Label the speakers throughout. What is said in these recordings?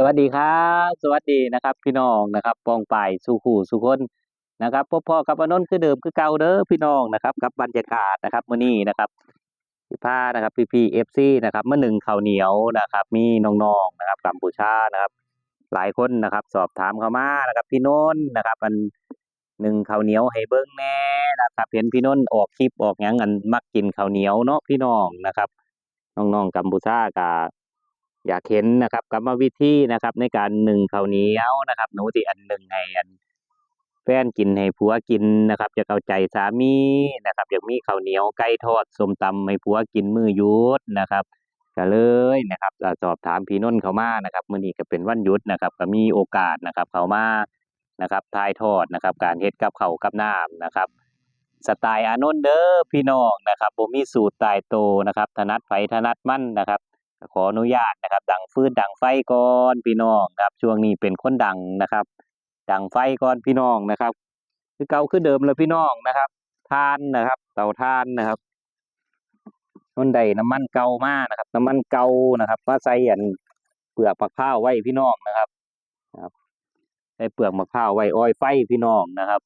Speaker 1: สวัสดีครับ สวัสดีนะครับ พี่น้องนะครับปองป่ายสู่ขู่สู่คนนะครับพบพ่อกับอนนท์คือเดิมคือเก่าเด้อพี่น้องนะครับกับบรรยากาศนะครับมื้อนี้นะครับพี่ผ้านะครับพี่พีเอฟซีนะครับเมื่อหนึ่งข้าวเหนียวนะครับ มีน้องๆนะครับกัมพูชานะครับ หลายคนนะครับ สอบถามเข้ามานะครับ พี่นนท์นะครับมันหนึ่งข้าวเหนียวให้เบิ้งแน่นะครับเห็นพี่นนท์ออกคลิปออกหยังอันมักกินข้าวเหนียวเนาะพี่น้องนะครับน้องๆกัมพูชากับ อยากเห็นนะครับกรรมวิธีนะครับ ในการหนึ่งข้าวเหนียวนะครับ หนูที่อันหนึ่งให้อันแฟนกินให้ผัวกินนะครับ จะเข้าใจสามีนะครับอยากมีข้าวเหนียวไก่ทอดส้มตำให้ผัวกินมือยุดนะครับก็เลยนะครับสอบถามพี่นนท์เขามานะครับมื้อนี้ก็เป็นวันหยุดนะครับ ก็มีโอกาสนะครับ เขามานะครับทายทอดนะครับ การเฮ็ดกับเขากับน้ำนะครับสไตล์อานนท์เด้อพี่น้องนะครับบ่มีสูตรตายตัวนะครับถนัดไผถนัดมั่นนะครับ ขออนุญาตนะครับ ดังฟืนดังไฟก่อนพี่น้องครับ ช่วงนี้เป็นคนดังนะครับ ดังไฟก่อนพี่น้องนะครับ คือเก่าคือเดิมเลยพี่น้องนะครับทานนะครับ เตาทานนะครับนนใดน้ำมันเก่ามานะครับ น้ำมันเก่านะครับมาใส่อันเปลือกมะพร้าวไว้พี่น้องนะครับนะครับใส่เปลือกมะพร้าวไว้อ้อยไฟพี่น้องนะครับ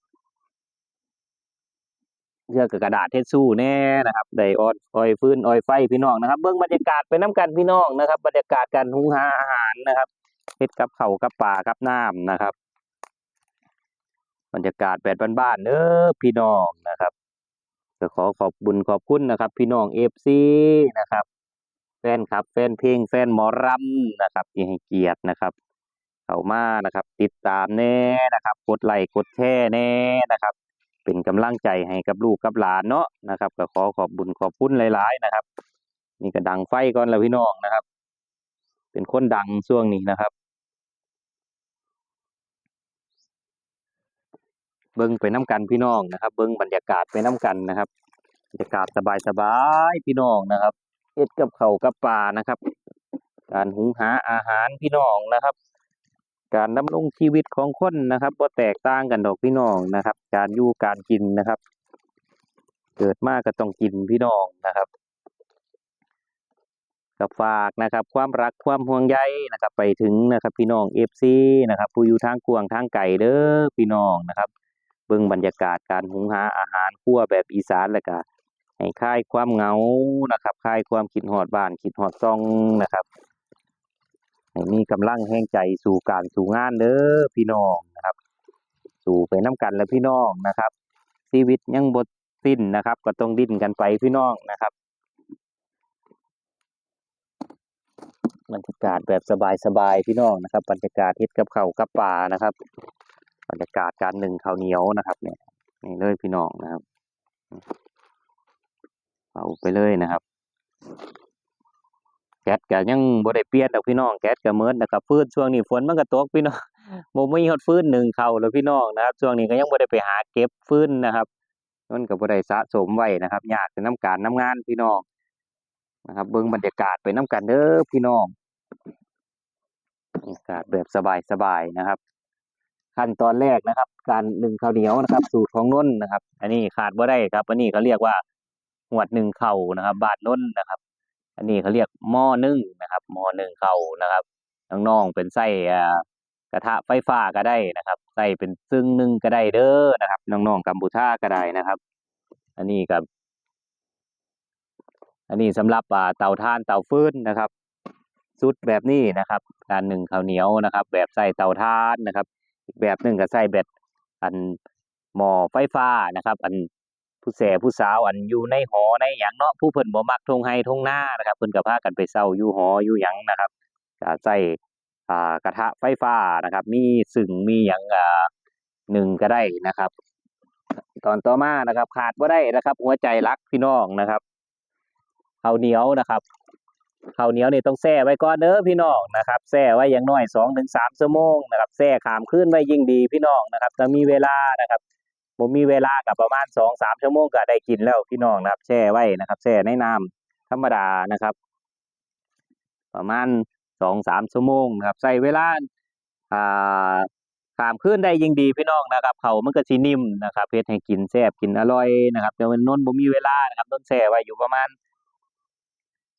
Speaker 1: เชื่อกับกระดาษเทชสู้แน่นะครับได้ออยออยฟื้นออยไฟพี่น้องนะครับ เบื้องบรรยากาศไปน้ำกันพี่น้องนะครับ บรรยากาศการหุงหาอาหารนะครับเฮ็ดกับเข่ากับป่ากับน้ำนะครับ บรรยากาศแบบบ้านๆเด้อพี่น้องนะครับก็ขอขอบบุญขอบคุณนะครับ พี่น้องเอฟซีนะครับแฟนคลับ แฟนเพลงแฟนหมอรำนะครับที่ให้เกียรตินะครับเข้ามานะครับ ติดตามแน่นะครับ กดไลค์กดแชร์แน่นะครับ เป็นกำลังใจให้กับลูกกับหลานเนาะนะครับก็ขอขอบบุญขอบคุณหลายๆนะครับ นี่ก็ดังไฟก่อนแล้วพี่น้องนะครับ เป็นคนดังช่วงนี้นะครับ เบิ้งไปน้ำกันพี่น้องนะครับ เบิ้งบรรยากาศไปน้ำกันนะครับบรรยากาศสบายๆพี่น้องนะครับเฮ็ดกับเขากับปลานะครับ การหุงหาอาหารพี่น้องนะครับ การดำรงชีวิตของคนนะครับบ่แตกต่างกันดอกพี่น้องนะครับ การอยู่การกินนะครับ เกิดมากก็ต้องกินพี่น้องนะครับก็ฝากนะครับ ความรักความห่วงใยนะครับ ไปถึงนะครับ พี่น้องเอฟซีนะครับ ผู้อยู่ทางกวางทางไก่เด้อพี่น้องนะครับ เบิ่งบรรยากาศการหุงหาอาหารครัวแบบอีสานแล้วก็ให้คลายความเหงานะครับคลายความคิดฮอดบ้านคิดฮอดซ่องนะครับ ให้มีกำลังแห่งใจสู่การสู่งานเด้อพี่น้องนะครับ สู่ไปน้ำกันแล้วพี่น้องนะครับ ชีวิตยังบทสิ้นนะครับ ก็ต้องดิ้นกันไปพี่น้องนะครับบรรยากาศแบบสบายๆพี่น้องนะครับ บรรยากาศเฮ็ดกับเขากับปลานะครับ บรรยากาศการหนึ่งข้าวเหนียวนะครับ เนี่ยนี่เลยพี่น้องนะครับเอาไปเลยนะครับ แก๊สก็ยังบ่ได้เปลี่ยนดอกพี่น้องแก๊สก็เหมือนนะครับฟื้นช่วงนี้ฝนมันก็ตกพี่น้องบ่มีฮอดฟื้นหนึ่งเข้าแล้วพี่น้องนะครับช่วงนี้ก็ยังบ่ได้ไปหาเก็บฟื้นนะครับมันก็บ่ได้สะสมไว้นะครับยากในน้ำการน้ำงานพี่น้องนะครับเบิ่งบรรยากาศไปน้ำกันเด้อพี่น้องบรรยากาศแบบสบายๆนะครับ ขั้นตอนแรกนะครับ การหนึ่งข้าวเหนียวนะครับ สูตรของนนนะครับ อันนี้ขาดบ่ได้ครับ อันนี้เขาเรียกว่าหวดหนึ่งเข่านะครับบ้านนนนะครับ อันนี้เขาเรียกหม้อนึ่งนะครับหม้อนึ่งเข่านะครับน้องๆเป็นไส้กระทะไฟฟ้าก็ได้นะครับใส่เป็นซึ่งนึ่งก็ได้เด้อนะครับน้องๆกัมพูชาก็ได้นะครับ อันนี้กับ อันนี้สำหรับเตาถ่านเตาฟืนนะครับสุดแบบนี้นะครับ การหนึ่งข้าวเหนียวนะครับ แบบใส่เตาถ่านนะครับ อีกแบบหนึ่งก็ใส่แบบอันหม้อไฟฟ้านะครับ อัน ผู้แสผู้สาวอันอยู่ในหอในหยังเนาะผู้เพิ่นบ่มักทงไห้ทงหน้านะครับเพิ่นก็พากันไปเซาอยู่หออยู่หยังนะครับก็ใส่อ่ากระทะไฟฟ้านะครับ มีสึ่งมีหยังอ่าหนึ่งก็ได้นะครับ ตอนต่อมานะครับ ขาดบ่ได้นะครับ หัวใจรักพี่น้องนะครับข้าวเหนียวนะครับข้าวเหนียวนี่ต้องแช่ไว้ก่อนเด้อพี่น้องนะครับแช่ไว้อย่างน้อยสองถึงสามชั่วโมงนะครับแช่ขามขึ้นไว้ยิ่งดีพี่น้องนะครับถ้ามีเวลานะครับ ผมมีเวลากับประมาณสองสามชั่วโมงก็ได้กินแล้วพี่น้องนะครับ แช่ไว้นะครับ แช่ในน้ำธรรมดานะครับ ประมาณสองสามชั่วโมงนะครับ ใส่เวลาอ่าขามขึ้นได้ยิ่งดีพี่น้องนะครับเขามันก็สินิ่มนะครับเฮ็ดให้กินแซ่บกินอร่อยนะครับแต่ว่านนท์บ่มีเวลานะครับนนแช่ไว้อยู่ประมาณ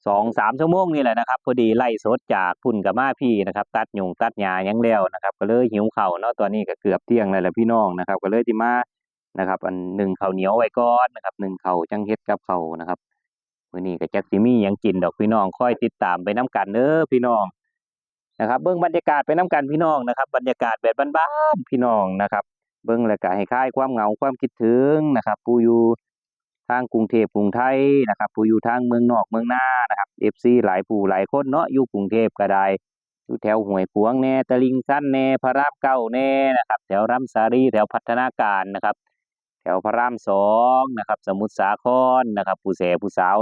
Speaker 1: สองสามชั่วโมงนี่แหละนะครับพอดีไล่สดจากพุ่นกับมาพี่นะครับตัดหยงตัดหญ้ายังแล้วนะครับ ก็เลยหิวเข้าเนาะตอนนี้ก็เกือบเที่ยงแล้วแหละพี่น้องนะครับ ก็เลยที่มา นะครับ อันหนึ่งข้าวเหนียวไว้ก่อนนะครับหนึ่งข้าวจังเฮ็ดกับข้าวนะครับมื้อนี้ก็จักสิมีหยังกินดอกพี่น้องคอยติดตามไปน้กันเด้อพี่น้องนะครับ เบิ่งบรรยากาศไปน้กันพี่น้องนะครับ บรรยากาศแบบบ้านๆพี่น้องนะครับเบิ่งแล้วก็ให้คลายความเหงาความคิดถึงนะครับ ผู้อยู่ทางกรุงเทพกรุงไทยนะครับ ผู้อยู่ทางเมืองนอกเมืองหน้านะครับ FC หลายผู้หลายคนเนาะอยู่กรุงเทพก็ได้อยู่แถวห้วยขวงแน่ตลิ่งชันแน่พระรามเก้าแน่นะครับ แถวรำสารีแถวพัฒนาการนะครับ แถวพระรามสองนะครับ สมุทรสาครนะครับ ผู้แสผู้สาว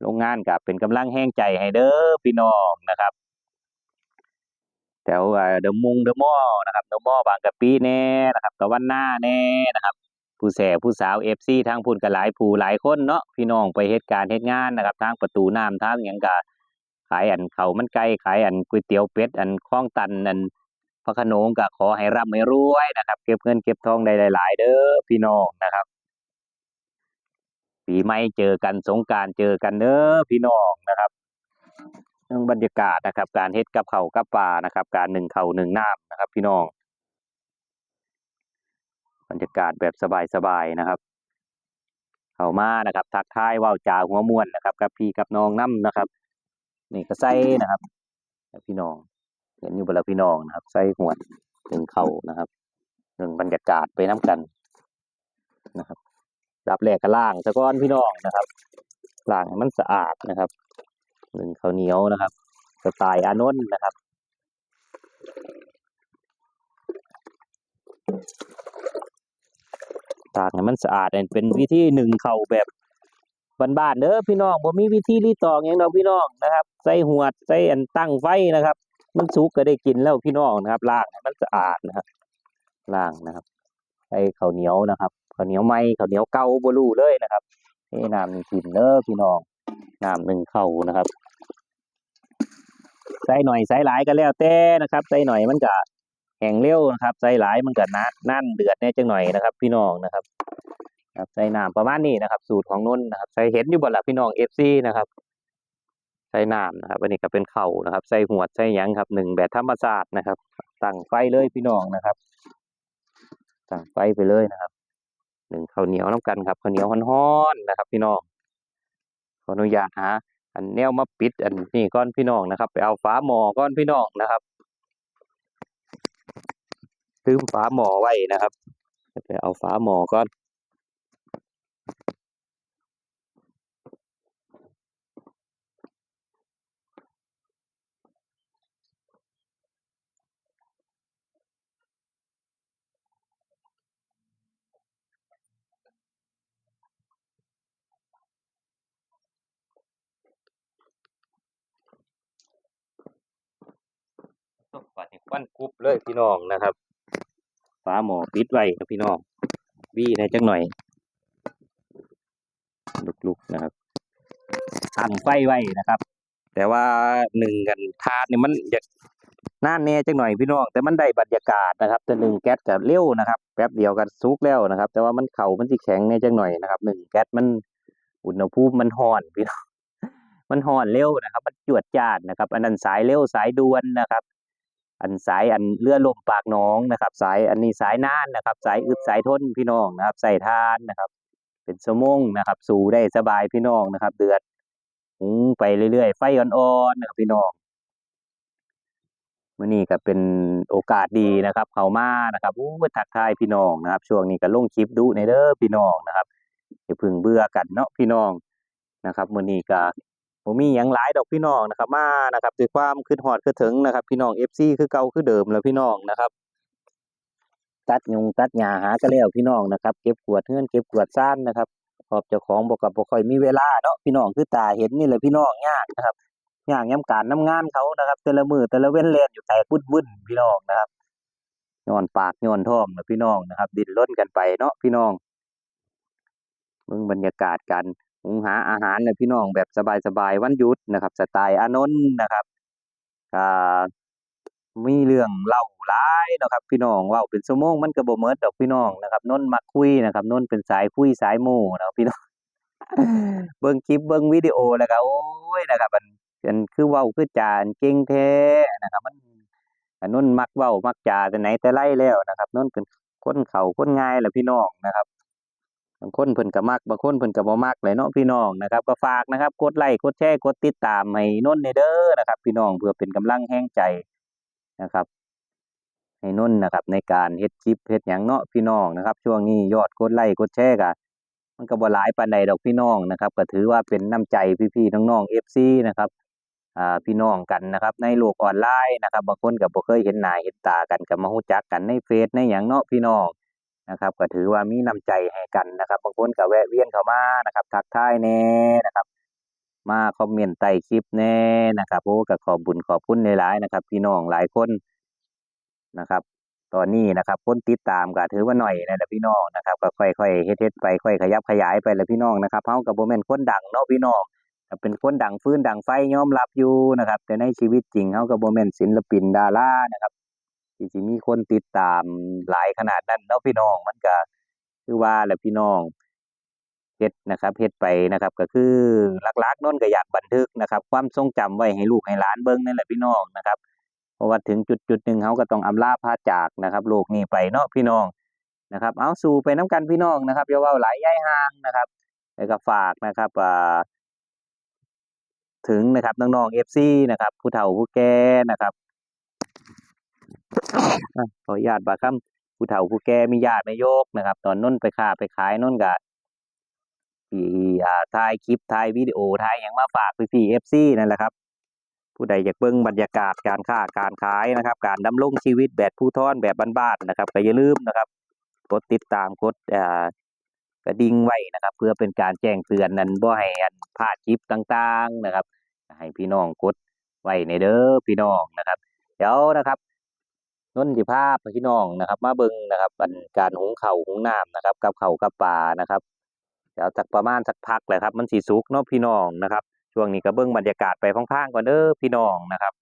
Speaker 1: โรงงานกับเป็นกำลังแห้งใจให้เด้อพี่น้องนะครับ แถวเดอะมุงเดอะมอนะครับเดอะมอบางกะปิแน่นะครับตะวันหน้าแน่นะครับ ผู้แสผู้สาวเอฟซีทางพุ่นก็หลายผู้หลายคนเนาะพี่น้องไปเฮ็ดการณ์เฮ็ดงานนะครับทางประตูน้ำทางหยังก็ขายอันเขามันไก่ขายอันก๋วยเตี๋ยวเป็ดอันข้องตันอัน พระขนงก็ขอให้ร่ำให้รวยนะครับ เก็บเงินเก็บทองได้หลาย ๆ เด้อพี่น้องนะครับ ปีใหม่เจอกันสงการเจอกันเด้อพี่น้องนะครับเรื่องบรรยากาศนะครับ การเฮ็ดกับเขากับปลานะครับ การหนึ่งเขาหนึ่งน้ำนะครับ พี่น้อง บรรยากาศแบบสบายๆนะครับ เข้ามานะครับ ทักทายว้าวจาหัวม่วนนะครับ กับพี่กับน้องน้ำนะครับ นี่ก็ใส่นะครับพี่น้อง เห็นอยู่บนละพี่น้องนะครับ ใส่หัวถึงเข่านะครับเรื่งบรรยากาศไปน้กันนะครับรับแรกก็ล่างซะก่อนพี่น้องนะครับล่างให้มันสะอาดนะครับหนึ่งข้าวเหนียวนะครับสไตล์อานนท์นะครับตากให้มันสะอาดเนี่ยเป็นวิธีหนึ่งเข่าแบบบ้านๆเด้อพี่น้องบ่มีวิธีรีตองหยังดอกพี่น้องนะครับ ใส่หวดใส่อันตั้งไฟนะครับ มันสุกก็ได้กินแล้วพี่น้องนะครับล้างมันสะอาดนะครับล้างนะครับใส่ข้าวเหนียวนะครับข้าวเหนียวไหมข้าวเหนียวเก่าบ่รู้เลยนะครับเทน้ำนี่กินเด้อพี่น้องน้ำหนึ่งเข้านะครับใส่หน่อยใส่หลายก็แล้วแต่นะครับใส่หน่อยมันก็แห้งเร็วนะครับใส่หลายมันก็นะนั่นเดือดแน่จังหน่อยนะครับ พี่น้องนะครับครับใส่น้ำประมาณนี้นะครับ สูตรของนุ่นนะครับใส่เห็ดอยู่บนหลักพี่น้องเอฟซีนะครับ ใส่น้ำนะครับ อันนี้ก็เป็นเข่านะครับ ใส่หัวใส่ยังครับหนึ่งแบบธรรมชาสตินะครับตั้งไฟเลยพี่น้องนะครับตั้งไฟไปเลยนะครับหนึ่งข้าวเหนียวน้ำกันครับข้าวเหนียวฮ้อนๆนะครับ พี่น้องขออนุญาตหาอันแนวมาปิดอันนี้ก้อนพี่น้องนะครับ ไปเอาฝาหม้อก้อนพี่น้องนะครับลืมฝาหม้อไว้นะครับ ไปเอาฝาหม้อก้อน ฝาดนี่ควันกรุบเลยพี่น้องนะครับฝาหมอปิดไว้ครับพี่น้องบี้ได้จังหน่อย ลุกๆนะครับตั้งไฟไว้นะครับ แต่ว่าหนึ่งกันทานนี่มันอยากน่านแน่จังหน่อยพี่น้อง แต่มันได้บรรยากาศนะครับ แต่หนึ่งแก๊สกับเร็วนะครับแป๊บเดียวกันซุกแล้วนะครับ แต่ว่ามันเข่ามันสิแข็งแน่จังหน่อยนะครับหนึ่งแก๊สมันอุณหภูมิมันห่อนพี่น้องมันห่อนเร็วนะครับ มันจวดจานนะครับ อันนั้นสายเร็วสายด่วนนะครับ อันสายอันเรือลมปากน้องนะครับ สายอันนี้สายน่านนะครับ สายอึดสายทนพี่น้องนะครับใส่ทานนะครับ เป็นสมงนะครับ สู่ได้สบายพี่น้องนะครับ เดือดหุงไปเรื่อยๆ ไฟอ่อนๆนะครับพี่น้องมื่อนี้ก็เป็นโอกาสดีนะครับ เข้ามานะครับอู้ทักทายพี่น้องนะครับ ช่วงนี้ก็ลงคลิปดูในเด้อพี่น้องนะครับอย่าพึ่งเบื่อกันเนาะพี่น้องนะครับมื่อนี้ก็ บ่มีหยังหลายดอกพี่น้องนะครับ มานะครับด้วยความคิดฮอดคิดถึงนะครับ พี่น้อง FC คือเก่าคือเดิมแล้วพี่น้องนะครับ ตัดยุงตัดหญ้าหาก็แล้วพี่น้องนะครับ เก็บกวดเฮือนเก็บกวดซ่านนะครับขอบเจ้าของบอกกับบ่ค่อยมีเวลาเนาะพี่น้องคือตาเห็นนี่แหละพี่น้องยากนะครับยากย้ำการน้ำงานเขานะครับ แต่ละมือแต่ละเว้นเลนอยู่แตกวุ่นพี่น้องนะครับย้อนปากย้อนท้องนะพี่น้องนะครับ ดิ้นรนกันไปเนาะพี่น้องเบิ่งบรรยากาศกัน หุงหาอาหารเนี่ยพี่น้องแบบสบายๆวันหยุดนะครับ สไตล์อานนท์นะครับก็มีเรื่องเล่าหลายนะครับ พี่น้องว้าเป็นชั่วโมงมันก็บ่หมดดอกพี่น้องนะครับนนท์มักคุยนะครับนนท์เป็นสายคุยสายหมู่นะพี่น้องเบิ่งคลิปเบิ่งวิดีโอแล้วก็โอ้ยนะครับมันอันคือว้าคือจานเก่งแท้นะครับ มันอันนู้นมักเว้ามักจาแต่ไหนแต่ไรแล้วนะครับนู้นเป็นคนเขาคนง่ายแหละพี่น้องนะครับ บางคนเพิ่นก็มักบางคนเพิ่นก็บ่มักแหละเนาะพี่น้องนะครับ ก็ฝากนะครับกดไลค์กดแชร์กดติดตามให้นนท์เด้อนะครับ พี่น้องเพื่อเป็นกำลังแห่งใจนะครับให้นนท์นะครับ ในการเฮ็ดคลิปเฮ็ดหยังเนาะพี่น้องนะครับ ช่วงนี้ยอดกดไลค์กดแชร์ก็มันก็บ่หลายปานใดดอกพี่น้องนะครับ ก็ถือว่าเป็นน้ำใจพี่ๆน้องๆ FC นะครับอ่าพี่น้องกันนะครับ ในโลกออนไลน์นะครับบางคนก็บ่เคยเห็นหน้าเห็นตากันก็มารู้จักกันในเฟซในหยังเนาะพี่น้อง นะครับก็ถือว่ามีน้ำใจให้กันนะครับบางคนก็แวะเวียนเข้ามานะครับทักทายแน่นะครับ มาคอมเมนต์ใต้คลิปแน่นะครับโอ้ก็ขอบบุญขอบคุณหลายๆนะครับ พี่น้องหลายคนนะครับ ตอนนี้นะครับคนติดตามก็ถือว่าหน่อยนะแหละพี่น้องนะครับก็ค่อยๆเฮ็ดๆไปค่อยขยับขยายไปแหละพี่น้องนะครับเฮาก็บ่แมนคนดังเนาะพี่น้องเป็นคนดังฟื้นดังไฟยอมรับอยู่นะครับ แต่ในชีวิตจริงเฮาก็บ่แมนศิลปินดารานะครับ ที่สิมีคนติดตามหลายขนาดนั้นเนาะพี่น้องมันก็คือว่าแหละพี่น้องเฮ็ดนะครับเฮ็ดไปนะครับ ก็คือหลักๆนนก็อยากบันทึกนะครับ ความทรงจำไว้ให้ลูกให้หลานเบิ่งนั่นแหละพี่น้องนะครับเพราะว่าถึงจุดๆหนึ่งเขาก็ต้องอำลาพาจากนะครับ โลกนี้ไปเนาะพี่น้องนะครับ เอาสู่ไปน้ำกันพี่น้องนะครับอย่าว่าหลายย้ายห่างนะครับแล้วก็ฝากนะครับอ่าถึงนะครับน้องๆเอฟซีนะครับผู้เฒ่าผู้แก่นะครับ ขอญาตบาคำผู้เฒ่าผู้แก่มีญาติไม่โยกนะครับ ตอนน้นไปค้าไปขายน้นก็ที่อ่าถ่ายคลิปถ่ายวิดีโอถ่ายอย่างมาฝากพี่ๆเอฟซีนั่นแหละครับ ผู้ใดอยากเบิ่งบรรยากาศการค้าการขายนะครับ การดำรงชีวิตแบบผู้ทอนแบบบ้านๆนะครับก็อย่าลืมนะครับกดติดตามกดอ่ากระดิ่งไว้นะครับ เพื่อเป็นการแจ้งเตือนนั้นบ่ให้อันพลาดคลิปต่าง ๆนะครับ ให้พี่น้องกดไว้ในเด้อพี่น้องนะครับ เดี๋ยวนะครับ นนทิภาพพี่น้องนะครับ มาเบิงนะครับอันการหุงข้าหุงน้ำนะครับ กับเข่ากับป่านะครับเดี๋ยวสักประมาณสักพักแหละครับ มันสีสุกเนาะพี่น้องนะครับ ช่วงนี้ก็เบิ้งบรรยากาศไปพังๆก่อนเด้อพี่น้องนะครับ